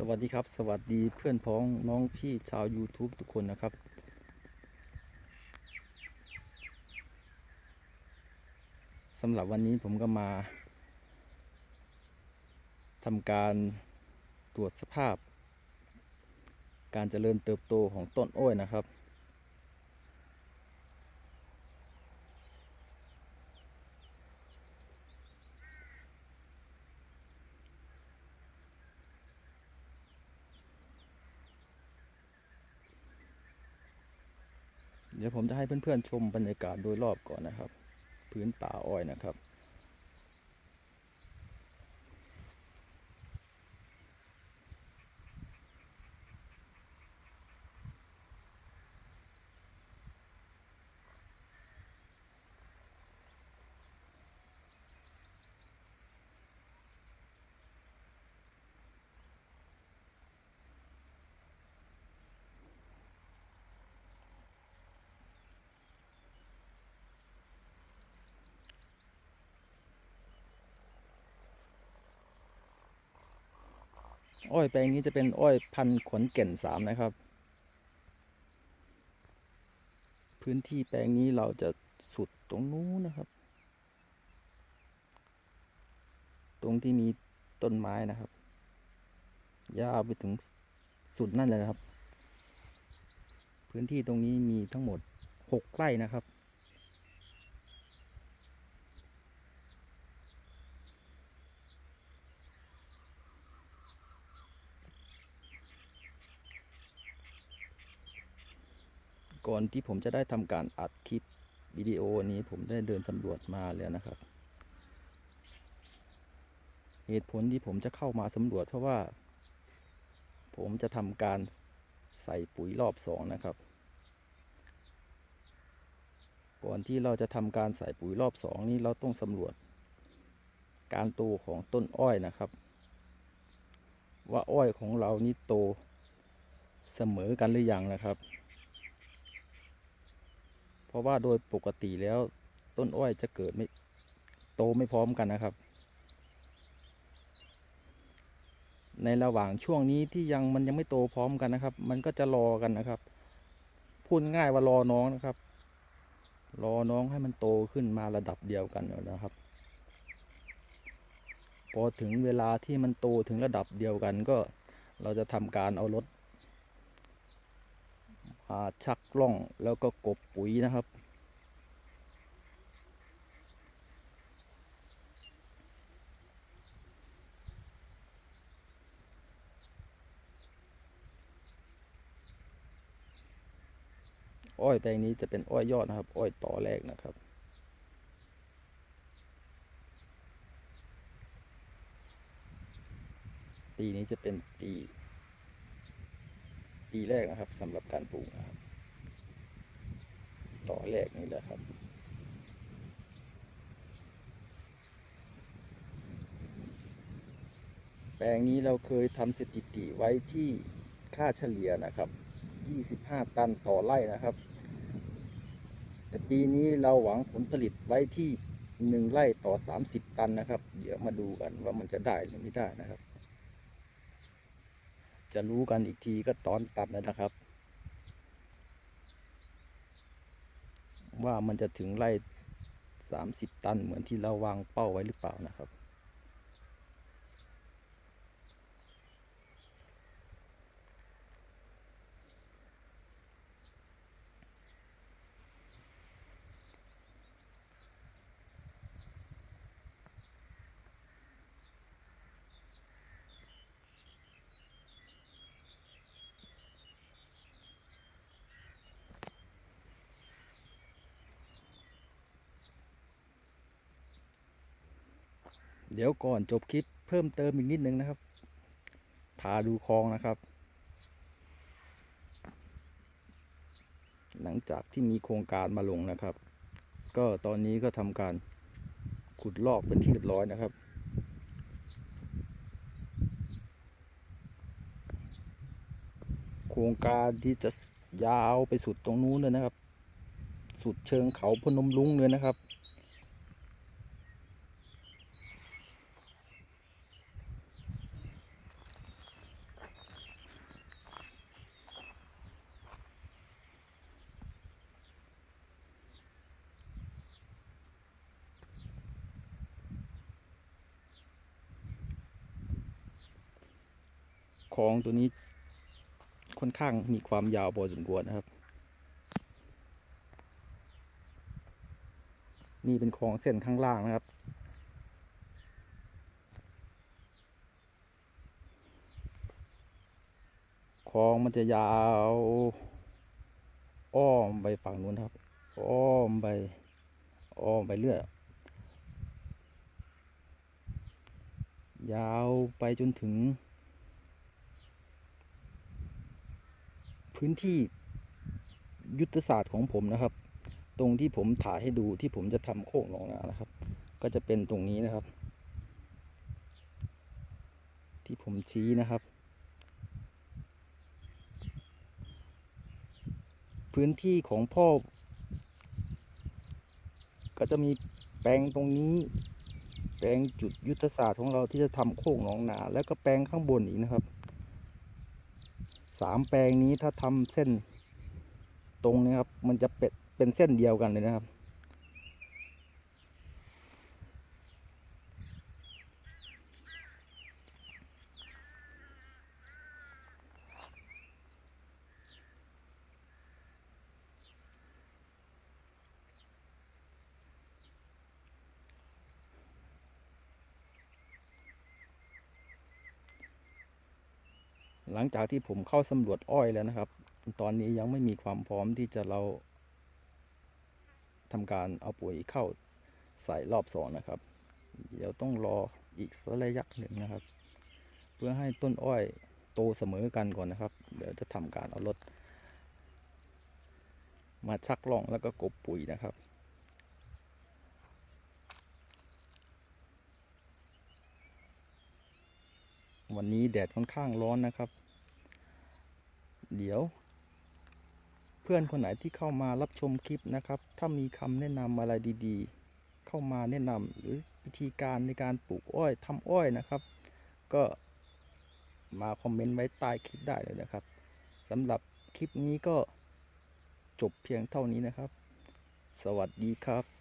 สวัสดีครับ สวัสดีเพื่อนพ้องน้องพี่ชาว YouTube ทุกคนนะครับ สำหรับวันนี้ผมก็มาทำการตรวจสภาพ การเจริญเติบโตของต้นอ้อยนะครับ เดี๋ยวผมจะให้เพื่อนๆชมบรรยากาศโดยรอบก่อนนะครับ พื้นป่าอ้อยนะครับ อ้อยแปลงนี้จะเป็นอ้อยพันขนเก่นสามนะครับ พื้นที่แปลงนี้เราจะสุดตรงนู้นนะครับ ตรงที่มีต้นไม้นะครับ ยาวไปถึงสุดนั่นเลยนะครับ พื้นที่ตรงนี้มีทั้งหมดหกไร่นะครับ ก่อนที่ผมจะได้ทำการอัดคลิปวิดีโอนี้ผมได้เดินสำรวจมาแล้วนะครับ เหตุผลที่ผมจะเข้ามาสำรวจเพราะว่า ผมจะทำการใส่ปุ๋ยรอบสองนะครับ ก่อนที่เราจะทำการใส่ปุ๋ยรอบสองนี้เราต้องสำรวจ การโตของต้นอ้อยนะครับ ว่าอ้อยของเรานี่โตเสมอกันหรือยังนะครับ ราะว่าโดยปกติแล้วต้นอ้อยจะเกิดไม่โตไม่พร้อมกันนะครับ ในระหว่างช่วงนี้ที่ยังมันยังไม่โตพร้อมกันนะครับ มันก็จะรอกันนะครับ พูดง่ายว่ารอน้องนะครับ รอน้องให้มันโตขึ้นมาระดับเดียวกันนะครับ พอถึงเวลาที่มันโตถึงระดับเดียวกันก็เราจะทำการเอารถ ชักล่องแล้วก็กบปุ๋ยนะครับ อ้อยแปลงนี้จะเป็นอ้อยยอดนะครับ อ้อยต่อแรกนะครับปีนี้จะเป็นปี ปีแรกนะครับสำหรับการปลูกนะครับ ต่อแรกนี่แหละครับ แปลงนี้เราเคยทำสถิติไว้ที่ค่าเฉลี่ยนะครับ 25 ตันต่อไร่นะครับ แต่ปีนี้เราหวังผลผลิตไว้ที่ 1 ไร่ต่อ 30 ตันนะครับ เดี๋ยวมาดูกันว่ามันจะได้หรือไม่ได้นะครับ จะรู้กันอีกทีก็ตอนตัดนะครับ ว่ามันจะถึงไร่30ตันเหมือนที่เราวางเป้าไว้หรือเปล่านะครับ เดี๋ยวก่อนจบคลิปเพิ่มเติมอีกนิดนึงนะครับ พาดูคลองนะครับ หลังจากที่มีโครงการมาลงนะครับ ก็ตอนนี้ก็ทำการขุดลอกเป็นที่เรียบร้อยนะครับโครงการที่จะยาวไปสุดตรงนู้นเลยนะครับ สุดเชิงเขาพนมลุงเลยนะครับ คองตัวนี้ค่อนข้างมีความยาวพอสมควรนะครับ นี่เป็นคลองเส้นข้างล่างนะครับ คลองมันจะยาว อ้อมไปฝั่งนู้นครับ อ้อมไปอ้อมไปเรื่อยยาวไปจนถึง พื้นที่ยุทธศาสตร์ของผมนะครับ ตรงที่ผมถ่ายให้ดูที่ผมจะทำโค้งหนองนานะครับ ก็จะเป็นตรงนี้นะครับ ที่ผมชี้นะครับ พื้นที่ของพ่อ ก็จะมีแปลงตรงนี้ แปลงจุดยุทธศาสตร์ของเราที่จะทำโค้งหนองนา แล้วก็แปลงข้างบนอีกนะครับ สามแปลงนี้ถ้าทำเส้นตรงนี้ครับ มันจะเป็นเป็นเส้นเดียวกันเลยนะครับ หลังจากที่ผมเข้าสำรวจอ้อยแล้วนะครับ ตอนนี้ยังไม่มีความพร้อมที่จะเราทำการเอาปุ๋ยเข้าใส่รอบสองนะครับ เดี๋ยวต้องรออีกสักระยะหนึ่งนะครับ เพื่อให้ต้นอ้อยโตเสมอกันก่อนนะครับ เดี๋ยวจะทำการเอารถมาชักล่องแล้วก็กบปุ๋ยนะครับ วันนี้แดดค่อนข้างร้อนนะครับ เดี๋ยว เพื่อนคนไหนที่เข้ามารับชมคลิปนะครับ ถ้ามีคำแนะนำอะไรดีๆ เข้ามาแนะนำหรือวิธีการในการปลูกอ้อยทำอ้อยนะครับ ก็มาคอมเมนต์ไว้ใต้คลิปได้เลยนะครับสำหรับคลิปนี้ก็จบเพียงเท่านี้นะครับ สวัสดีครับ